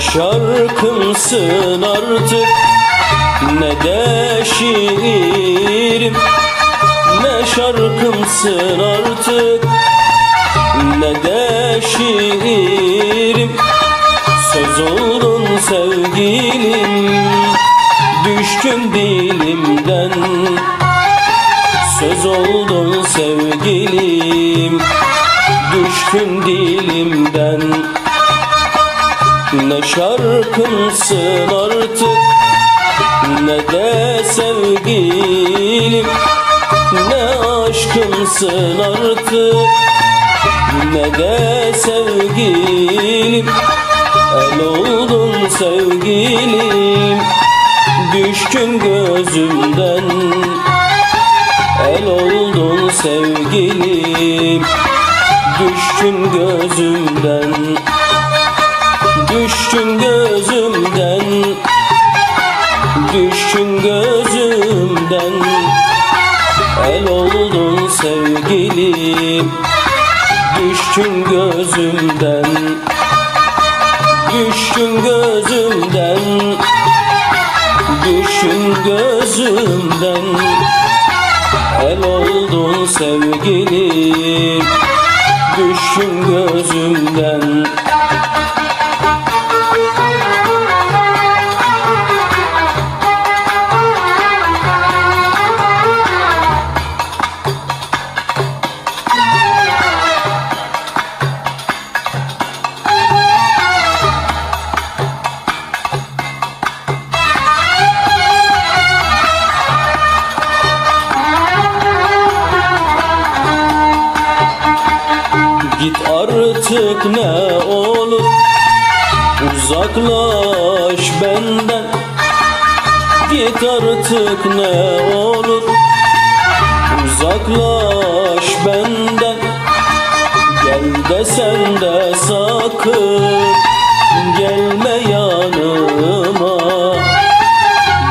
şarkımsın artık. Ne de şiirim Ne şarkımsın artık. Ne de şiirim Söz oldun sevgilim. Düştün dilimden Söz oldun sevgilim. Düştün dilimden Ne şarkımsın artık Ne de sevgilim Ne aşkımsın artık Ne de sevgilim El oldun sevgilim Düşkün gözümden. El oldun sevgilim Düştün gözümden Düştün gözümden Düştün gözümden. El oldun sevgilim Düştün gözümden. Düştün gözümden Düşün gözümden. El oldun sevgilim Düşün gözümden artık ne olur. Uzaklaş benden. Git artık ne olur. Uzaklaş benden. Gel desen de sakın. Gelme yanıma.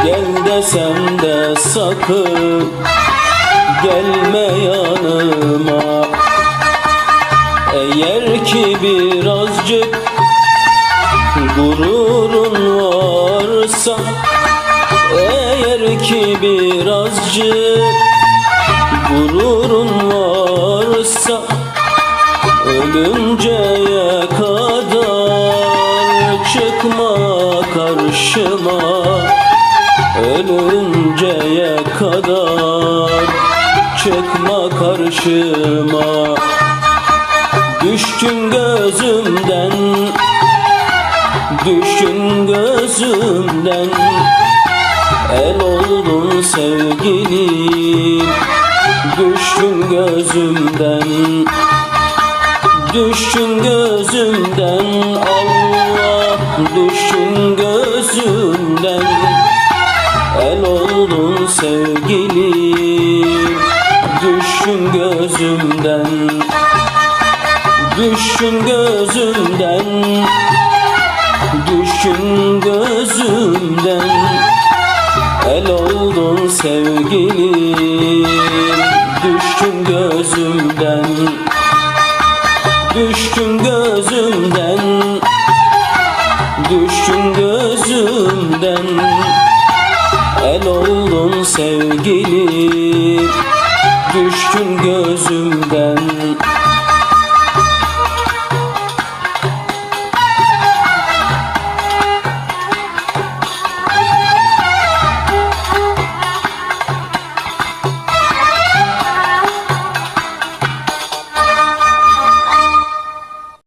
Gel desem de sakın. Gelme yanıma eğer ki birazcık gururun varsa Eğer ki birazcık gururun varsa Ölünceye kadar çıkma karşıma. Ölünceye kadar çıkma karşıma Düştün gözümden Düştün gözümden. El oldun sevgilim Düştün gözümden. Düştün gözümden Allah Düştün gözümden. El oldun sevgilim Düşün gözümden. Düşün gözümden. El oldun sevgilim. Düşün gözümden. Düşün gözümden. Düşün gözümden. El oldun sevgilim. Düştün gözümden